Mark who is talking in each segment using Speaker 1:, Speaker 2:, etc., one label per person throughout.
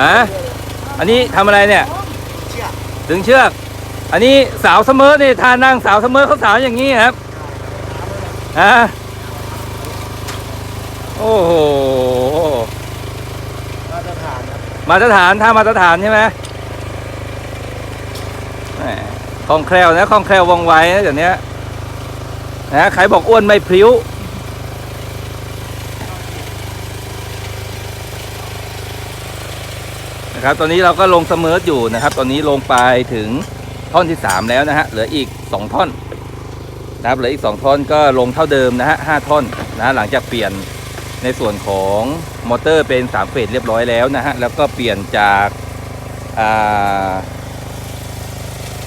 Speaker 1: อะอันนี้ทำอะไรเนี่ย
Speaker 2: เชือก
Speaker 1: ดึงเชือก อันนี้สาวเสมอเนี่ยทานั่งสาวเสมอเขาสาวอย่างนี้ครับฮะโอ้โห
Speaker 2: มาตรฐานครับ
Speaker 1: มาตรฐานท่ามาตรฐานใช่ไหมแหมคล่องแคล่วนะคล่องแคล่วว่องไวนะเดี๋ยวนี้นะใครบอกอ้วนไม่พริ้ว นะครับตอนนี้เราก็ลงเสมออยู่นะครับ ตอนนี้ลงไปถึงท่อนที่ 3 แล้วนะฮะเหลืออีก 2 ท่อนนะครับเหลืออีก 2 ท่อนก็ลงเท่าเดิมนะฮะ5ท่อนนะฮะหลังจากเปลี่ยนในส่วนของมอเตอร์เป็น 3 เฟสเรียบร้อยแล้วนะฮะแล้วก็เปลี่ยนจากา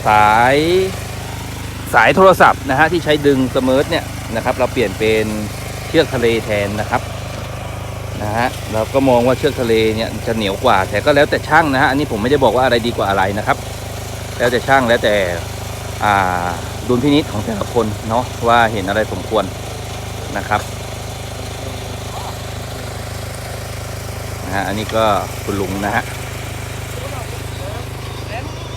Speaker 1: สายสายโทรศัพท์นะฮะที่ใช้ดึงเสมอเนี่ยนะครับ เราเปลี่ยนเป็นเชือกทะเลแทนนะครับ นะฮะเราก็มองว่าเชือกทะเลเนี่ยจะเหนียวกว่า แต่ก็แล้วแต่ช่างนะฮะอันนี้ผมไม่ได้บอกว่าอะไรดีกว่าอะไรนะครับ แล้วแต่ช่างแล้วแต่อ่าดุลพินิจของแต่ละคนเนาะว่าเห็นอะไรสมควรนะครับนะฮะอันนี้ก็คุณลุงนะฮะ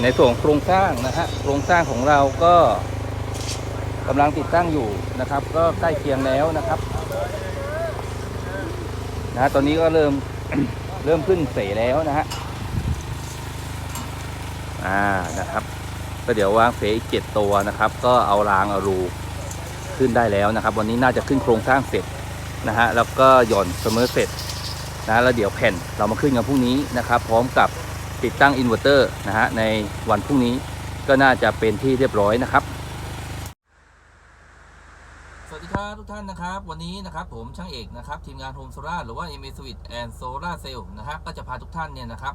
Speaker 1: ในส่วนโครงสร้างนะฮะโครงสร้างของเราก็กำลังติดตั้งอยู่นะครับ ก็ใกล้เคียงแล้วนะครับ นะตอนนี้ก็เริ่มเริ่มขึ้นเสแล้วนะฮะอ่านะครับ ก็เดี๋ยววางเสอีกเจ็ดตัวนะครับ ก็เอารางเอารูขึ้นได้แล้วนะครับ วันนี้น่าจะขึ้นโครงสร้างเสร็จนะฮะแล้วก็หย่อนเสมอเสร็จนะแล้วเดี๋ยวแผ่นเรามาขึ้นกันพรุ่งนี้นะครับ พร้อมกับติดตั้งอินเวอร์เตอร์นะฮะในวันพรุ่งนี้ก็น่าจะเป็นที่เรียบร้อยนะครับ วัสดีครับทุกท่านนะครับ วันนี้นะครับผมช่างเอกนะครับทีมงานโฮมโซล่าหรือว่า m a Switch and Solar Cell นะฮะก็จะพาทุกท่านเนี่ยนะครับ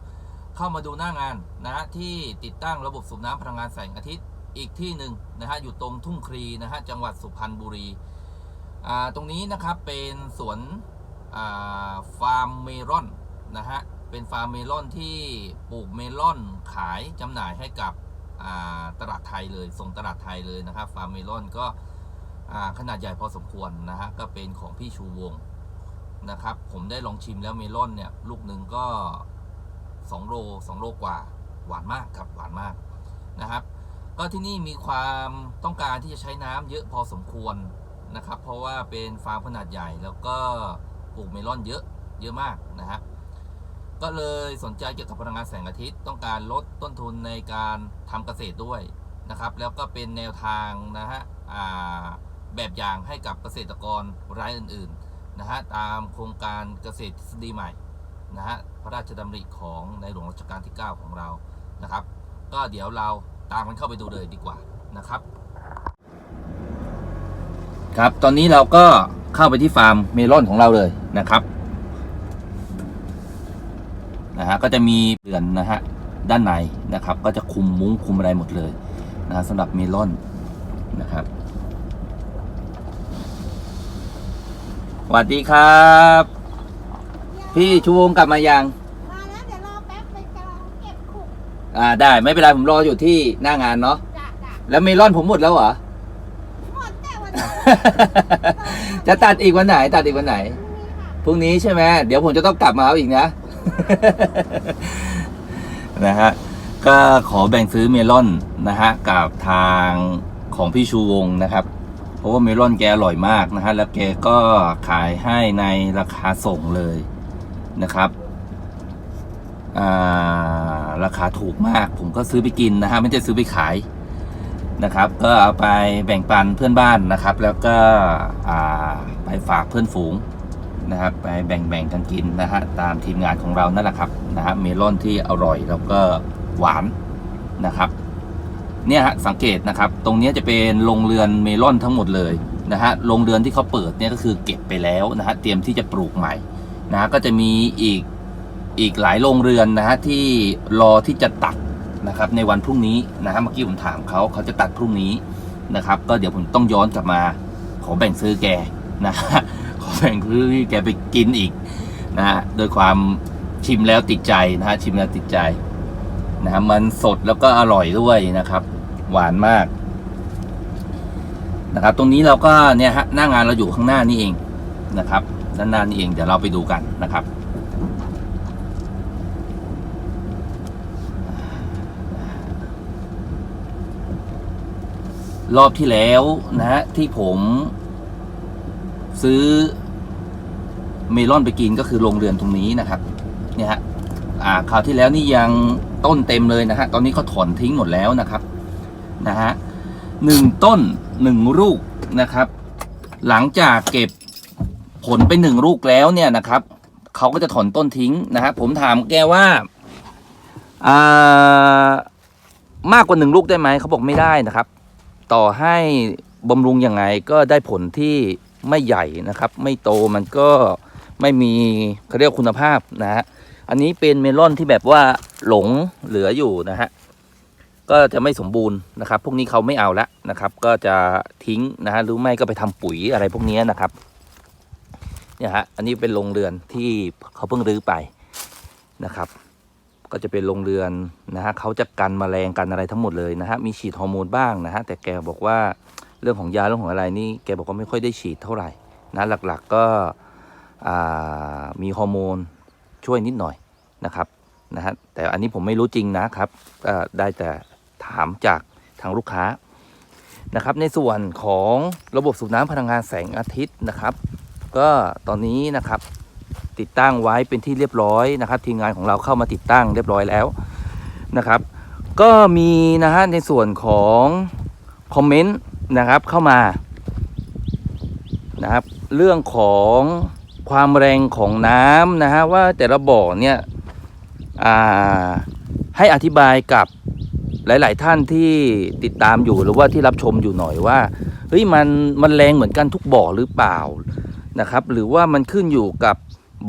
Speaker 1: เข้ามาดูหน้างานนะฮะที่ติดตั้งระบบสูบน้ำพลังงานแสงอาทิตย์อีกที่หนึ่งนะฮะอยู่ตรงทุ่งครีนะฮะจังหวัดสุพรรณบุรีอ่าตรงนี้นะครับเป็นสวนอ่าฟาร์มเมลอนนะฮะเป็นฟาร์มเมลอนที่ปลูกเมลอนขายจำหน่ายให้กับอ่าตลาดไทยเลยส่งตลาดไทยเลยนะครับฟาร์มเมลอนก็ ขนาดใหญ่พอสมควรนะฮะก็เป็นของพี่ชูวงนะครับผมได้ลองชิมแล้วเมลอนเนี่ยลูกหนึ่งก็ 2 โล2โลกว่า หวานมากครับหวานมากนะครับ ก็ที่นี่มีความต้องการที่จะใช้น้ำเยอะพอสมควรนะครับ เพราะว่าเป็นฟาร์มขนาดใหญ่แล้วก็ปลูกเมลอนเยอะเยอะมากนะฮะก็เลยสนใจเกี่ยวกับพลังงานแสงอาทิตย์ ต้องการลดต้นทุนในการทำเกษตรด้วยนะครับ แล้วก็เป็นแนวทางนะฮะอ่า แบบอย่างให้กับเกษตรกรรายอื่นๆนะฮะตามโครงการเกษตรทฤษฎีใหม่นะฮะพระราชดำริของในหลวงรัชกาลที่ 9 ของเรานะครับ ก็เดี๋ยวเราตามมันเข้าไปดูเลยดีกว่านะครับ ครับตอนนี้เราก็เข้าไปที่ฟาร์มเมลอนของเราเลยนะครับนะฮะก็จะมีเรือนนะฮะด้านในนะครับ ก็จะคุมมุ้งคุมอะไรหมดเลยนะฮะสำหรับเมลอนนะครับ สวัสดีครับ พี่ชูวงกลับมายัง
Speaker 3: มาแล้วเดี๋ยวรอแป๊บไปกำลังเก็บขุก
Speaker 1: อ่าได้ไม่เป็นไรผมรออยู่ที่หน้างานเนาะ
Speaker 3: จ้ะจ้ะ
Speaker 1: แล้วเมลอนผมหมดแล้วเหรอ
Speaker 3: หมดแต่วันนี้
Speaker 1: จะตัดอีกวันไหน ตัดอีกวันไหน
Speaker 3: พรุ่งนี้ค่ะ
Speaker 1: พรุ่งนี้ใช่ไหมเดี๋ยวผมจะต้องกลับมาเอาอีกนะ นะฮะก็ขอแบ่งซื้อเมลอนนะฮะกับทางของพี่ชูวงนะครับ เพราะว่าเมลอนแกอร่อยมากนะฮะแล้วแกก็ขายให้ในราคาส่งเลยนะครับราคาถูกมาก ผมก็ซื้อไปกินนะฮะไม่ได้ซื้อไปขายนะครับ ก็เอาไปแบ่งปันเพื่อนบ้านนะครับ แล้วก็ไปฝากเพื่อนฝูงนะครับ ไปแบ่งๆกันกินนะฮะตามทีมงานของเรานั่นแหละครับนะฮะเมลอนที่อร่อยแล้วก็หวานนะครับ เนี่ยฮะสังเกตนะครับ ตรงนี้จะเป็นโรงเรือนเมลอนทั้งหมดเลยนะฮะโรงเรือนที่เขาเปิดเนี่ยก็คือเก็บไปแล้วนะฮะเตรียมที่จะปลูกใหม่นะฮะก็จะมีอีกอีกหลายโรงเรือนนะฮะที่รอที่จะตัดนะครับในวันพรุ่งนี้นะฮะเมื่อกี้ผมถามเขาเขาจะตัดพรุ่งนี้นะครับ ก็เดี๋ยวผมต้องย้อนกลับมา ขอแบ่งซื้อแกนะฮะขอแบ่งซื้อแกไปกินอีกนะฮะโดยความชิมแล้วติดใจนะฮะชิมแล้วติดใจนะฮะมันสดแล้วก็อร่อยด้วยนะครับ หวานมากนะครับ ตรงนี้เราก็เนี่ยฮะหน้างานเราอยู่ข้างหน้านี่เองนะครับ ด้านหน้านี่เองเดี๋ยวเราไปดูกันนะครับรอบที่แล้วนะฮะที่ผมซื้อเมลอนไปกินก็คือโรงเรือนตรงนี้นะครับ เนี่ยฮะอ่าคราวที่แล้วนี่ยังต้นเต็มเลยนะฮะตอนนี้เขาถอนทิ้งหมดแล้วนะครับ นะฮะหนึ่งต้นหนึ่งลูกนะครับ หลังจากเก็บผลไปหนึ่งลูกแล้วเนี่ยนะครับเขาก็จะถอนต้นทิ้งนะครับผมถามแกว่าอ่ามากกว่าหนึ่งลูกได้ไหมเขาบอกไม่ได้นะครับ ต่อให้บำรุงยังไงก็ได้ผลที่ไม่ใหญ่นะครับ ไม่โตมันก็ไม่มีเขาเรียกคุณภาพนะฮะอันนี้เป็นเมลอนที่แบบว่าหลงเหลืออยู่นะฮะ ก็จะไม่สมบูรณ์นะครับ พวกนี้เขาไม่เอาละนะครับ ก็จะทิ้งนะฮะหรือไม่ก็ไปทำปุ๋ยอะไรพวกนี้นะครับเนี่ยฮะอันนี้เป็นโรงเรือนที่เขาเพิ่งรื้อไปนะครับ ก็จะเป็นโรงเรือนนะฮะเขาจะกันแมลงกันอะไรทั้งหมดเลยนะฮะมีฉีดฮอร์โมนบ้างนะฮะแต่แกบอกว่าเรื่องของยาเรื่องของอะไรนี่แกบอกว่าไม่ค่อยได้ฉีดเท่าไหร่นะหลักๆก็มีฮอร์โมนช่วยนิดหน่อยนะครับนะฮะแต่อันนี้ผมไม่รู้จริงนะครับได้แต่ ถามจากทางลูกค้านะครับ ในส่วนของระบบสูบน้ำพลังงานแสงอาทิตย์นะครับ ก็ตอนนี้นะครับติดตั้งไว้เป็นที่เรียบร้อยนะครับ ทีมงานของเราเข้ามาติดตั้งเรียบร้อยแล้วนะครับ ก็มีนะฮะในส่วนของคอมเมนต์นะครับเข้ามานะครับเรื่องของความแรงของน้ำนะฮะว่าแต่ละบ่อเนี่ยให้อธิบายกับ หลาย ๆ ท่านที่ติดตามอยู่หรือว่าที่รับชมอยู่หน่อยว่าเฮ้ยมันมันแรงเหมือนกันทุกบ่อหรือเปล่านะครับ หรือว่ามันขึ้นอยู่กับ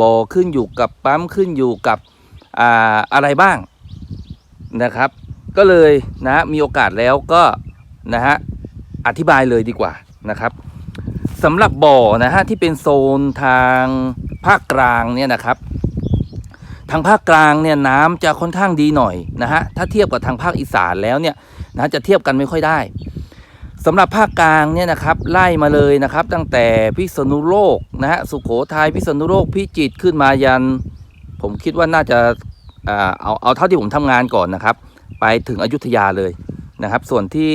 Speaker 1: บ่อขึ้นอยู่กับปั๊มขึ้นอยู่กับอ่าอะไรบ้างนะครับ ก็เลยนะมีโอกาสแล้วก็นะฮะอธิบายเลยดีกว่านะครับสำหรับบ่อนะฮะที่เป็นโซนทางภาคกลางเนี่ยนะครับ ทางภาคกลางเนี่ยน้ำจะค่อนข้างดีหน่อยนะฮะถ้าเทียบกับทางภาคอีสานแล้วเนี่ยนะจะเทียบกันไม่ค่อยได้สำหรับภาคกลางเนี่ยนะครับไล่มาเลยนะครับ ตั้งแต่พิษณุโลกนะฮะสุโขทัยพิษณุโลกพิจิตรขึ้นมายัน ผมคิดว่าน่าจะอ่าเอาเอาเท่าที่ผมทำงานก่อนนะครับ ไปถึงอยุธยาเลยนะครับ ส่วนที่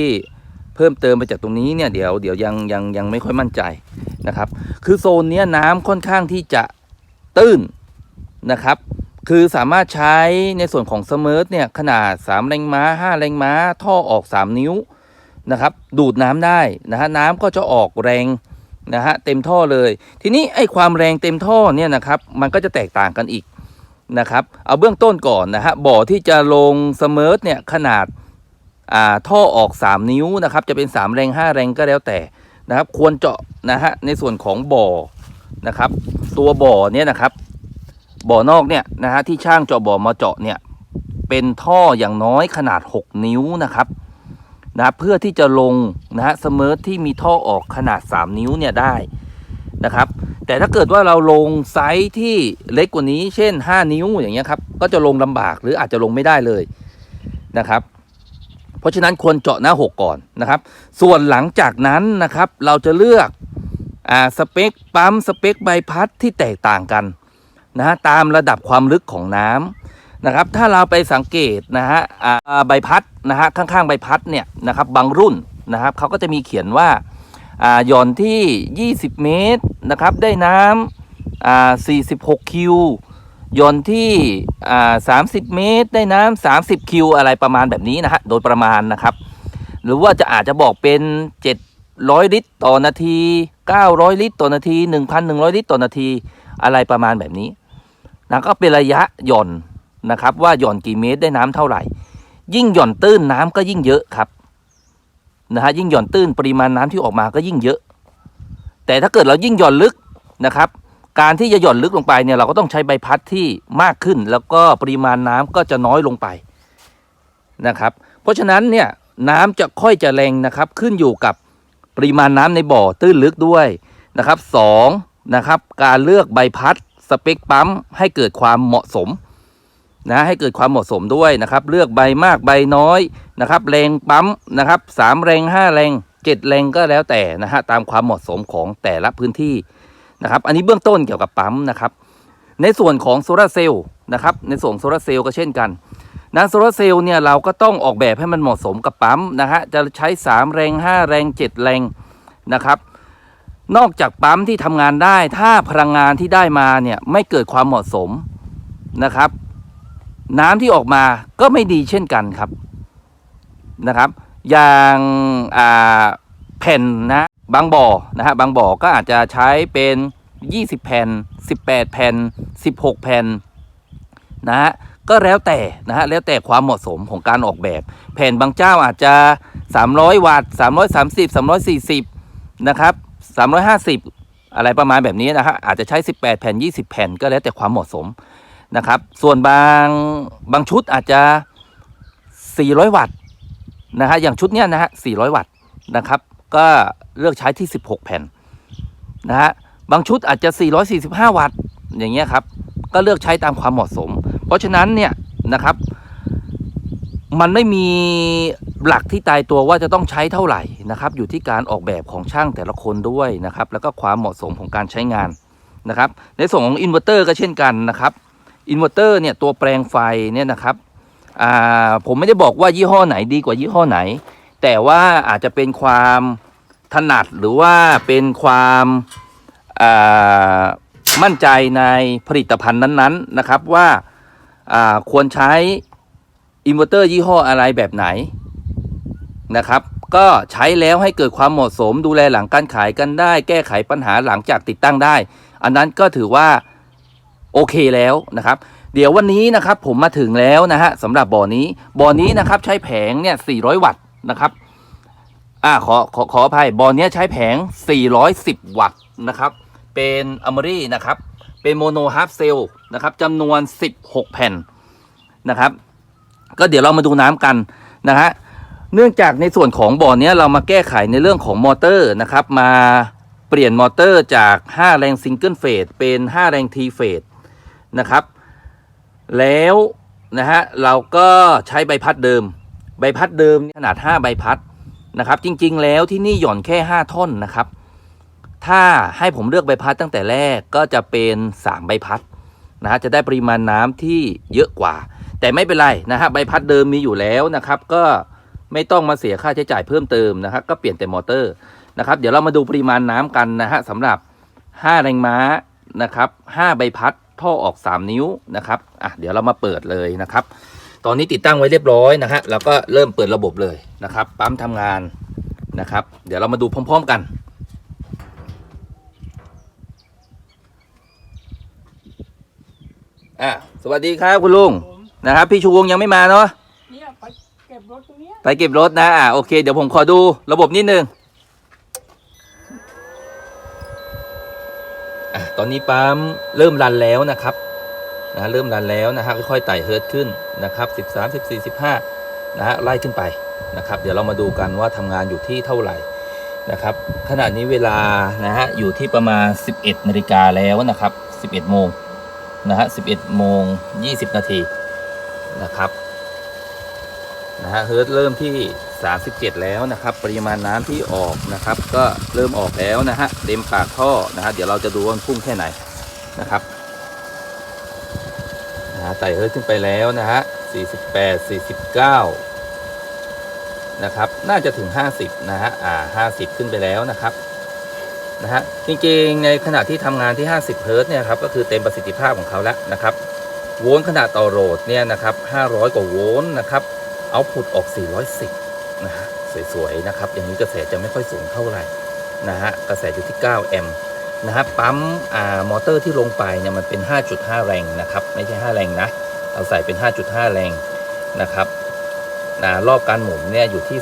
Speaker 1: เพิ่มเติมไปจากตรงนี้เนี่ยเดี๋ยวเดี๋ยวยังยังยังไม่ค่อยมั่นใจนะครับ คือโซนนี้น้ำค่อนข้างที่จะตื้นนะครับ คือสามารถใช้ในส่วนของสมิร์ทเนี่ยขนาด 3 แรงม้า 5 แรงม้า ท่อออก 3 นิ้วนะครับ ดูดน้ำได้นะฮะน้ำก็จะออกแรงนะฮะเต็มท่อเลย ทีนี้ไอ้ความแรงเต็มท่อเนี่ยนะครับมันก็จะแตกต่างกันอีกนะครับ เอาเบื้องต้นก่อนนะฮะบ่อที่จะลงสมิร์ทเนี่ยขนาดอ่าท่อออก 3 นิ้วนะครับจะเป็น 3 แรง 5 แรงก็แล้วแต่นะครับ ควรเจาะนะฮะในส่วนของบ่อนะครับ ตัวบ่อเนี่ยนะครับ บ่อนอกเนี่ยนะฮะที่ช่างเจาะบ่อมาเจาะเนี่ยเป็นท่ออย่างน้อยขนาด 6 นิ้วนะครับนะเพื่อที่จะลงนะฮะสมิร์ทที่มีท่อออกขนาด 3 นิ้วเนี่ยได้นะครับ แต่ถ้าเกิดว่าเราลงไซส์ที่เล็กกว่านี้ เช่น 5 นิ้วอย่างเงี้ยครับก็จะลงลำบากหรืออาจจะลงไม่ได้เลยนะครับเพราะฉะนั้นควรเจาะหน้า 6 ก่อนนะครับ ส่วนหลังจากนั้นนะครับเราจะเลือกอ่าสเปคปั๊มสเปคใบพัดที่แตกต่างกัน นะฮะตามระดับความลึกของน้ำนะครับ ถ้าเราไปสังเกตนะฮะใบพัดนะฮะข้างๆใบพัดเนี่ยนะครับบางรุ่นนะครับเขาก็จะมีเขียนว่าอ่าหย่อนที่ 20 เมตรนะครับได้น้ำอ่า46 คิวหย่อนที่อ่า30 เมตร ได้น้ำ30 คิวอะไรประมาณแบบนี้นะฮะโดยประมาณนะครับ หรือว่าจะอาจจะบอกเป็น 700 ลิตรต่อนาที 900 ลิตรต่อนาที 1,100 ลิตรต่อนาทีอะไรประมาณแบบนี้ นะก็เป็นระยะหย่อนนะครับ ว่าหย่อนกี่เมตรได้น้ำเท่าไหร่ ยิ่งหย่อนตื้นน้ำก็ยิ่งเยอะครับนะฮะยิ่งหย่อนตื้นปริมาณน้ำที่ออกมาก็ยิ่งเยอะ แต่ถ้าเกิดเรายิ่งหย่อนลึกนะครับ การที่จะหย่อนลึกลงไปเนี่ยเราก็ต้องใช้ใบพัดที่มากขึ้น แล้วก็ปริมาณน้ำก็จะน้อยลงไปนะครับ เพราะฉะนั้นเนี่ยน้ำจะค่อยจะแรงนะครับ ขึ้นอยู่กับปริมาณน้ำในบ่อตื้นลึกด้วยนะครับสองนะครับการเลือกใบพัด สเปคปั๊มให้เกิดความเหมาะสมนะให้เกิดความเหมาะสมด้วยนะครับ เลือกใบมากใบน้อยนะครับแรงปั๊มนะครับสามแรงห้าแรงเจ็ดแรงก็แล้วแต่นะฮะตามความเหมาะสมของแต่ละพื้นที่นะครับ อันนี้เบื้องต้นเกี่ยวกับปั๊มนะครับในส่วนของโซลาร์เซลล์นะครับในส่วนโซลาร์เซลล์ก็เช่นกันนะโซลาร์เซลล์เนี่ยเราก็ต้องออกแบบให้มันเหมาะสมกับปั๊มนะฮะจะใช้ 3 แรง 5 แรง 7 แรงนะครับ นอกจากปั๊มที่ทำงานได้ ถ้าพลังงานที่ได้มาเนี่ยไม่เกิดความเหมาะสมนะครับ น้ำที่ออกมาก็ไม่ดีเช่นกันครับนะครับ อย่างาแผ่นนะบางบ่อนะฮะบางบ่อก็อาจจะใช้เป็น 20 แผ่น 18 แผ่น 16 แผ่นนะฮะก็แล้วแต่นะฮะแล้วแต่ความเหมาะสมของการออกแบบ แผ่นบางเจ้าอาจจะ 300 วัตต์330 340 นะครับ 350 อะไรประมาณแบบนี้นะฮะอาจจะใช้ 18 แผ่น 20 แผ่นก็แล้วแต่ความเหมาะสมนะครับ ส่วนบางบางชุดอาจจะ 400 วัตต์นะฮะอย่างชุดเนี้ยนะฮะ400 วัตต์นะครับ ก็เลือกใช้ที่ 16 แผ่นนะฮะบางชุดอาจจะ 445 วัตต์อย่างเงี้ยครับก็เลือกใช้ตามความเหมาะสม เพราะฉะนั้นเนี่ยนะครับ มันไม่มีหลักที่ตายตัวว่าจะต้องใช้เท่าไหร่นะครับ อยู่ที่การออกแบบของช่างแต่ละคนด้วยนะครับ แล้วก็ความเหมาะสมของการใช้งานนะครับ ในส่วนของอินเวอร์เตอร์ก็เช่นกันนะครับอินเวอร์เตอร์เนี่ยตัวแปลงไฟเนี่ยนะครับอ่าผมไม่ได้บอกว่ายี่ห้อไหนดีกว่ายี่ห้อไหน แต่ว่าอาจจะเป็นความถนัดหรือว่าเป็นความอ่ามั่นใจในผลิตภัณฑ์นั้นๆนะครับว่าอ่าควรใช้ อินเวอร์เตอร์ยี่ห้ออะไรแบบไหนนะครับ ก็ใช้แล้วให้เกิดความเหมาะสมดูแลหลังการขายกันได้ แก้ไขปัญหาหลังจากติดตั้งได้ อันนั้นก็ถือว่าโอเคแล้วนะครับ เดี๋ยววันนี้นะครับผมมาถึงแล้วนะฮะสำหรับบ่อนี้บ่อนี้นะครับใช้แผงเนี่ย 400 วัตต์นะครับอ่าขอขอขออภัยบ่อนี้ใช้แผง 410 วัตต์นะครับ เป็นอ m มรี่นะครับ เป็นโมโนฮาร์ฟเซลนะครับจำนวน 16 แผ่นนะครับ ก็เดี๋ยวเรามาดูน้ำกันนะฮะเนื่องจากในส่วนของบ่อนี้เรามาแก้ไขในเรื่องของมอเตอร์นะครับ มาเปลี่ยนมอเตอร์จาก 5 แรงซิงเกิลเฟสเป็น 5 แรงทีเฟสนะครับ แล้วนะฮะเราก็ใช้ใบพัดเดิม ใบพัดเดิมขนาด 5 ใบพัดนะครับ จริงๆ แล้วที่นี่หย่อนแค่ 5 ท่อนนะครับ ถ้าให้ผมเลือกใบพัดตั้งแต่แรกก็จะเป็น 3 ใบพัดนะฮะจะได้ปริมาณน้ำที่เยอะกว่า แต่ไม่เป็นไรนะฮะใบพัดเดิมมีอยู่แล้วนะครับก็ไม่ต้องมาเสียค่าใช้จ่ายเพิ่มเติมนะครับก็เปลี่ยนแต่มอเตอร์นะครับเดี๋ยวเรามาดูปริมาณน้ำกันนะฮะสำหรับ 5 แรงม้านะครับ5ใบพัดท่อออก 3 นิ้วนะครับอะเดี๋ยวเรามาเปิดเลยนะครับ ตอนนี้ติดตั้งไว้เรียบร้อยนะฮะแล้วก็เริ่มเปิดระบบเลยนะครับ ปั๊มทำงานนะครับ เดี๋ยวเรามาดูพร้อม ๆกันอะสวัสดีครับคุณลุง นะครับ พี่ชูวงยังไม่มาเนาะ
Speaker 2: เนี่ยไปเก็บรถตรงเนี้ย
Speaker 1: ไปเก็บรถนะอะโอเคเดี๋ยวผมขอดูระบบนิดนึงอะตอนนี้ปั๊มเริ่มรันแล้วนะครับนะเริ่มรันแล้วนะฮะค่อยๆไต่เฮิร์ตขึ้นนะครับ13 14 15นะฮะไล่ขึ้นไปนะครับ เดี๋ยวเรามาดูกันว่าทำงานอยู่ที่เท่าไหร่นะครับขณะนี้เวลานะฮะอยู่ที่ประมาณ 11นาฬิกาแล้วนะครับ 11โมงนะฮะ11โมง20นาที นะครับนะฮะเฮิร์ตเริ่มที่ 37 แล้วนะครับ ปริมาณน้ำที่ออกนะครับ ก็เริ่มออกแล้วนะฮะเต็มปากท่อนะฮะเดี๋ยวเราจะดูว่ามันพุ่งแค่ไหนนะครับนะฮะไต่เฮิร์ตขึ้นไปแล้วนะฮะ48 49นะครับ น่าจะถึง 50นะฮะอ่า50 ขึ้นไปแล้วนะครับนะฮะจริงๆในขณะที่ทำงานที่ 50 เฮิร์ตเนี่ยครับก็คือเต็มประสิทธิภาพของเขาแล้วนะครับ โวลต์ขนาดต่อโหลดเนี่ยนะครับ 500 กว่าโวลต์นะครับเอาพุตออก 410 นะฮะ สวย ๆ นะครับ อย่างนี้กระแสจะไม่ค่อยสูงเท่าไหร่นะฮะ กระแสอยู่ที่ 9 แอมป์นะฮะ ปั๊มอ่ามอเตอร์ที่ลงไปเนี่ยมันเป็น 5.5 แรงนะครับ ไม่ใช่ 5 แรงนะ เราใส่เป็น 5.5 แรงนะครับนะรอบการหมุนเนี่ยอยู่ที่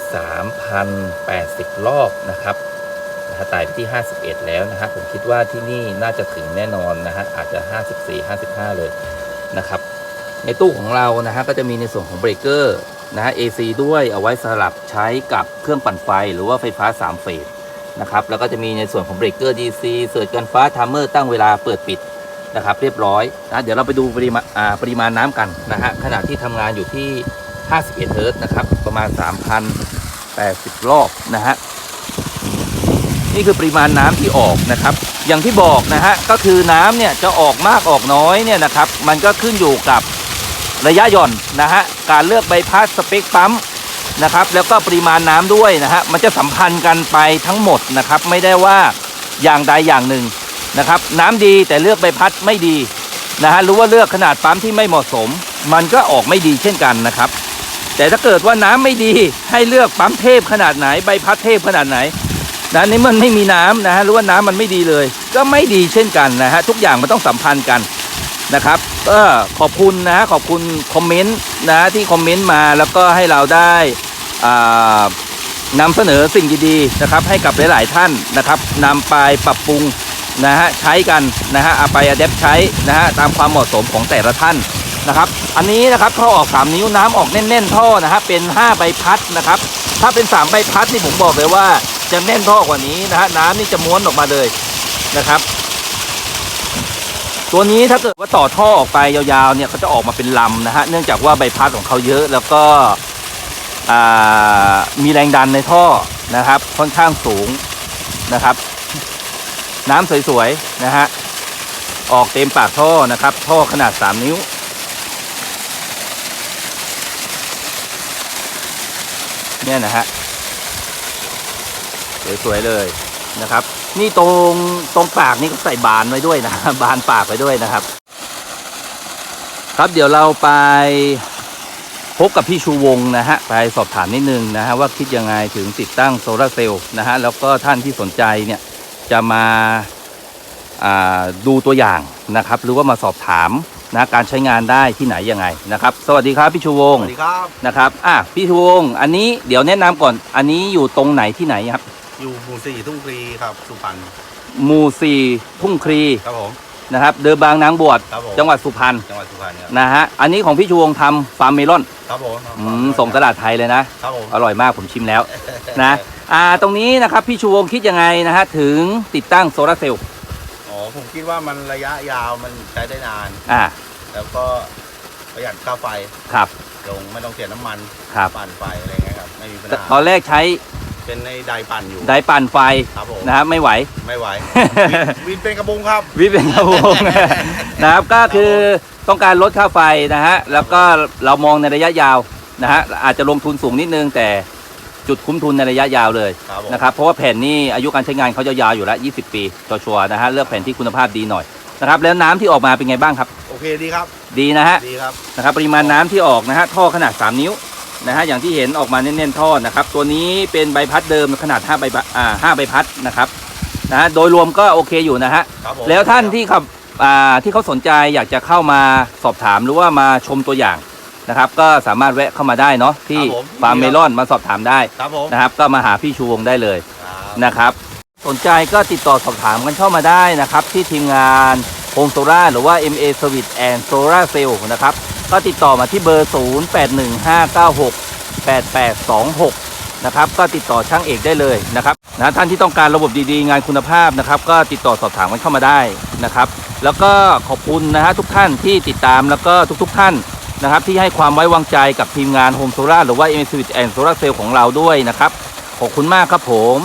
Speaker 1: 3,080 รอบนะครับนะฮะไต่ไปที่ 51 แล้วนะฮะ ผมคิดว่าที่นี่น่าจะถึงแน่นอนนะฮะ อาจจะ 54 55 เลย นะครับ ในตู้ของเรานะฮะก็จะมีในส่วนของเบรกเกอร์นะฮะ AC ด้วยเอาไว้สลับใช้กับเครื่องปั่นไฟหรือว่าไฟฟ้า 3 เฟสนะครับแล้วก็จะมีในส่วนของเบรกเกอร์ DC เสิร์ชกันฟ้าทัมเมอร์ตั้งเวลาเปิดปิดนะครับ เรียบร้อยนะเดี๋ยวเราไปดูปริมาณปริมาณน้ำกันนะฮะขณะที่ทำงานอยู่ที่ 51 เฮิร์ตนะครับ ประมาณ 3,080 รอบนะฮะนี่คือปริมาณน้ำที่ออกนะครับ อย่างที่บอกนะฮะก็คือน้ำเนี่ยจะออกมากออกน้อยเนี่ยนะครับ มันก็ขึ้นอยู่กับระยะหย่อนนะฮะการเลือกใบพัดสเปคปั๊มนะครับ แล้วก็ปริมาณน้ำด้วยนะฮะมันจะสัมพันธ์กันไปทั้งหมดนะครับ ไม่ได้ว่าอย่างใดอย่างหนึ่งนะครับ น้ำดีแต่เลือกใบพัดไม่ดีนะฮะหรือว่าเลือกขนาดปั๊มที่ไม่เหมาะสม มันก็ออกไม่ดีเช่นกันนะครับ แต่ถ้าเกิดว่าน้ำไม่ดีให้เลือกปั๊มเทพขนาดไหนใบพัดเทพขนาดไหน นะนี่มันไม่มีน้ำนะฮะหรือว่าน้ำมันไม่ดีเลย ก็ไม่ดีเช่นกันนะฮะทุกอย่างมันต้องสัมพันธ์กันนะครับก็ขอบคุณนะฮะขอบคุณคอมเมนต์นะที่คอมเมนต์มาแล้วก็ให้เราได้อ่านำเสนอสิ่งดีๆนะครับ ให้กับหลาย ๆ ท่านนะครับนำไปปรับปรุงนะฮะใช้กันนะฮะเอาไปอัดแอปใช้นะฮะตามความเหมาะสมของแต่ละท่านนะครับอันนี้นะครับท่อออก 3 นิ้วน้ำออกแน่น ๆ ท่อนะฮะเป็น 5 ใบพัดนะครับถ้าเป็น 3 ใบพัดนี่ผมบอกเลยว่า จะแน่นท่อกว่านี้นะฮะน้ำนี่จะม้วนออกมาเลยนะครับ ตัวนี้ถ้าเกิดว่าต่อท่อออกไปยาวๆเนี่ยเขาจะออกมาเป็นลำนะฮะเนื่องจากว่าใบพัดของเขาเยอะแล้วก็มีแรงดันในท่อนะครับ ค่อนข้างสูงนะครับ น้ำสวยๆนะฮะออกเต็มปากท่อนะครับ ท่อขนาด 3 นิ้วเนี่ยนะฮะ สวยๆเลยนะครับ นี่ตรงตรงปากนี่ก็ใส่บานไว้ด้วยนะบานปากไว้ด้วยนะครับ ครับเดี๋ยวเราไปพบกับพี่ชูวงศ์นะฮะไปสอบถามนิดนึงนะฮะว่าคิดยังไงถึงติดตั้งโซลาร์เซลล์นะฮะแล้วก็ท่านที่สนใจเนี่ยจะมาอ่าดูตัวอย่างนะครับ หรือว่ามาสอบถามนะการใช้งานได้ที่ไหนยังไงนะครับ สวัสดีครับพี่ชูวง
Speaker 4: ส
Speaker 1: ศ์
Speaker 4: วัสดีครับ
Speaker 1: นะครับอะพี่ชูวงศ์อันนี้เดี๋ยวแนะนำก่อนอันนี้อยู่ตรงไหนที่ไหนครับ
Speaker 4: อยู่หมู่สี่ทุ่งครีครับสุพรรณ
Speaker 1: หมู่สี่ทุ่งครี
Speaker 4: ครับผม
Speaker 1: นะครับ เดิมบางนางบวช
Speaker 4: ครับผม
Speaker 1: จังหวัดสุพรรณ
Speaker 4: จังหวัดสุพรรณครับ
Speaker 1: นะฮะอันนี้ของพี่ชูวงศ์ทำฟาร์มเมลอน
Speaker 4: ครับผม
Speaker 1: อืมส่งตลาดไทยเลยนะ
Speaker 4: ครับผม
Speaker 1: อร่อยมากผมชิมแล้วนะอ่าตรงนี้นะครับพี่ชูวงศ์คิดยังไงนะฮะถึงติดตั้งโซลาร์เซลล์
Speaker 4: อ๋อผมคิดว่ามันระยะยาวมันใช้ได้นาน
Speaker 1: อ่า
Speaker 4: แล้วก็ประหยัดค่าไฟ
Speaker 1: ครับ
Speaker 4: ลงไม่ต้องเสียน้ำมัน
Speaker 1: ครับ
Speaker 4: ปั่นไฟอะไรเงี้ยครับไม่มีปัญหา
Speaker 1: ตอนแรกใช้
Speaker 4: เป็นในไดปั่นอยู่
Speaker 1: ไดปั่นไฟ
Speaker 4: ครับผม
Speaker 1: นะฮะไม่ไหว
Speaker 4: ไม่ไหววินวินเป็นกระบุงครับ
Speaker 1: วิเป็นกระวง นะครับก็คือต้องการลดค่าไฟนะฮะแล้วก็เรามองในระยะยาวนะฮะอาจจะลงทุนสูงนิดนึงแต่จุดคุ้มทุนในระยะยาวเลย
Speaker 4: ครับผม
Speaker 1: นะครับเพราะว่าแผ่นนี้อายุการใช้งานเขาจะยาวอยู่แล้ว 20 ปีชัวร์ๆนะฮะเลือกแผ่นที่คุณภาพดีหน่อยนะครับแล้วน้ำที่ออกมาเป็นไงบ้างครับ
Speaker 4: โอเคดีครับ
Speaker 1: ดีนะฮะ
Speaker 4: ดีครับ
Speaker 1: นะครับปริมาณน้ำที่ออกนะฮะท่อขนาด 3 นิ้ว นะฮะอย่างที่เห็นออกมาเน้นๆท่อนะครับ ตัวนี้เป็นใบพัดเดิมขนาด5ใบพัดอ่า5ใบพัดนะครับนะฮะโดยรวมก็โอเคอยู่นะฮะ
Speaker 4: ครับผม
Speaker 1: แล้วท่านที่ขับอ่าที่เขาสนใจอยากจะเข้ามาสอบถามหรือว่ามาชมตัวอย่างนะครับ ก็สามารถแวะเข้ามาได้เนาะที่
Speaker 4: ครับผม
Speaker 1: ฟาร์มเมลอนมาสอบถามได้
Speaker 4: ครับผม
Speaker 1: นะครับ ก็มาหาพี่ชูวงได้เลย
Speaker 4: ครับ
Speaker 1: นะครับสนใจก็ติดต่อสอบถามกันเข้ามาได้นะครับ ที่ทีมงาน โฮมโซล่าหรือว่า MA Service and Solar Cell นะครับ ก็ติดต่อมาที่เบอร์ 0815968826 นะครับ ก็ติดต่อช่างเอกได้เลยนะครับนะท่านที่ต้องการระบบดีๆ งานคุณภาพนะครับ ก็ติดต่อสอบถามกันเข้ามาได้นะครับ แล้วก็ขอบคุณนะฮะทุกท่านที่ติดตามแล้วก็ทุกๆท่านนะครับ ที่ให้ความไว้วางใจกับทีมงานโฮมโซล่าหรือว่า MA Service and Solar Cell ของเราด้วยนะครับขอบคุณมากครับผม